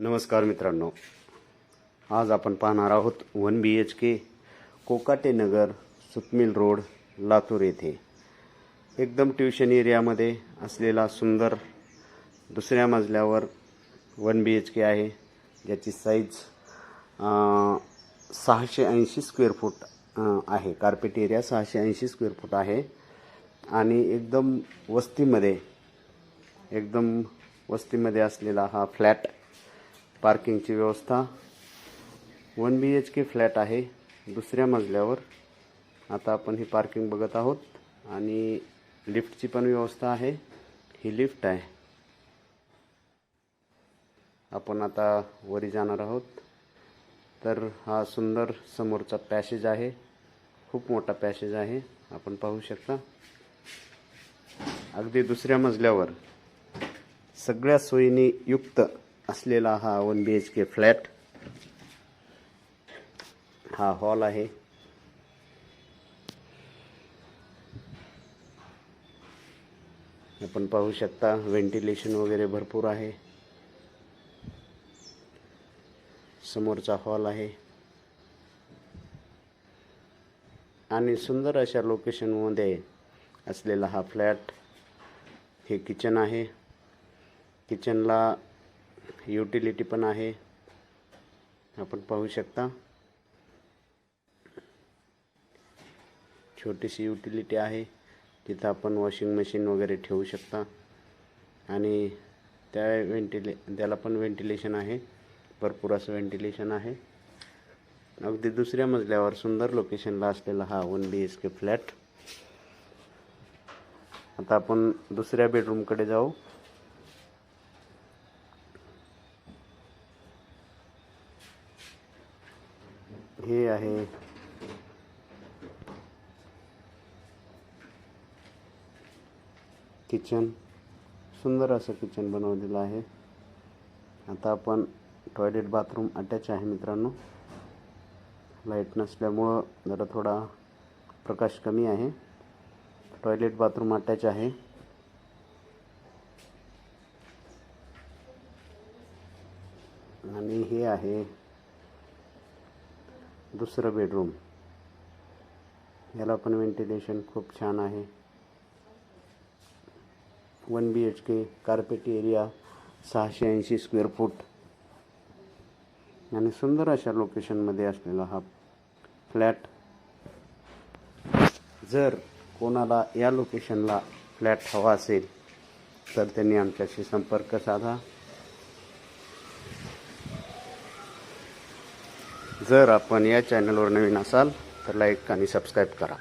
नमस्कार मित्रांनो. आज आपण पाहणार आहोत one B H K Kokatenagar सुतमिल road Latur येथे. एकदम ट्युशन एरियामध्ये असलेला सुंदर दुसऱ्या मजल्यावर वन बी एच के आहे. ज्याची साईज सहाशे ऐंशी स्क्वेअर फूट आहे. कार्पेट एरिया सहाशे ऐंशी स्क्वेअर फूट आहे. आणि एकदम वस्तीमध्ये एकदम वस्तीमध्ये असलेला हा फ्लॅट पार्किंगची व्यवस्था. One B H K flat आहे दुसऱ्या मजल्यावर. आता आपण ही पार्किंग बघत आहोत आणि लिफ्टची पण व्यवस्था आहे. ही लिफ्ट आहे. आपण आता वरी जाणार आहोत. तर हा सुंदर समोरचा पॅसेज आहे. खूप मोठा पॅसेज आहे. आपण पाहू शकता. अगदी दुसऱ्या मजल्यावर. सगळ्या सोयीने युक्त असलेला हा one B H K flat हा हॉल आहे. आपण पाहू शकता व्हेंटिलेशन वगैरे भरपूर आहे. समोरचा हॉल आहे. आणि सुंदर अशा लोकेशनमध्ये असलेला हा फ्लॅट हे किचन आहे. किचनला युटिलिटी पण आहे. आपण पाहू शकता. छोटीशी युटिलिटी आहे. तिथं आपण वॉशिंग मशीन वगैरे ठेवू शकता. आणि त्या व्हेंटिले त्याला पण व्हेंटिलेशन आहे. भरपूर असं व्हेंटिलेशन आहे. अगदी दुसऱ्या मजल्यावर सुंदर लोकेशनला असलेला हा one B H K flat आता आपण दुसऱ्या बेडरूमकडे जाऊ. हे आहे. किचन सुंदर असं किचन बनवलेलं आहे. आता आपण टॉयलेट बाथरूम अटॅच आहे मित्रांनो. लाइट नसल्यामुळं जरा थोडा प्रकाश कमी आहे. टॉयलेट बाथरूम अटॅच आहे. आणि हे आहे. दुसरं बेडरूम याला पण व्हेंटिलेशन खूप छान आहे. One B H K carpet area सहाशे ऐंशी स्क्वेअर फूट आणि सुंदर अशा लोकेशनमध्ये असलेला हा फ्लॅट जर कोणाला या लोकेशनला फ्लॅट हवा असेल तर त्यांनी आमच्याशी संपर्क साधा. जर आपण या चॅनलवर नवीन असाल तर लाईक आणि सबस्क्राईब करा.